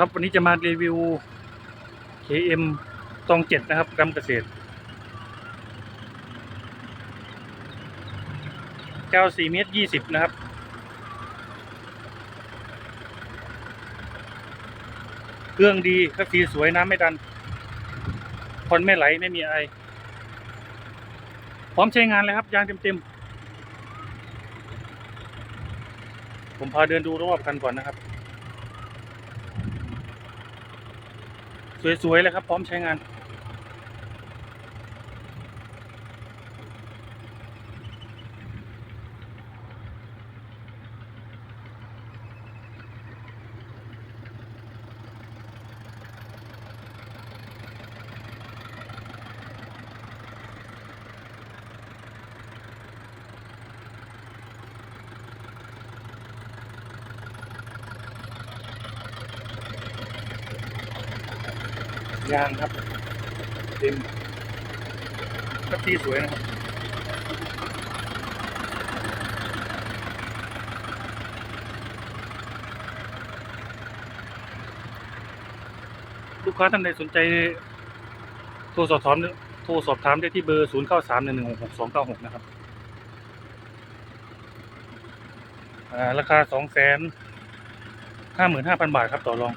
ครับวันนี้จะมารีวิว KM ตองเจ็ดนะครับกำเกษตรเก้าสี่เมตรยี่สิบนะครับ เครื่องดีคัสีสวยน้ำไม่ดันควันไม่ไหลไม่มีไอ พร้อมใช้งานเลยครับ ยางเต็มๆ ผมพาเดินดูรอบคันก่อนนะครับ สวยๆเลยครับ พร้อมใช้งาน ยางครับเต็มกระตีสวยนะครับลูกค้าท่านใดสนใจโทรสอบถามโทรสอบถามได้ที่เบอร์ 0 9 3 1 1 6 6 2 9 6 นะครับอ่าราคา 2 5 5 0 0 0 บาทครับต่อรอง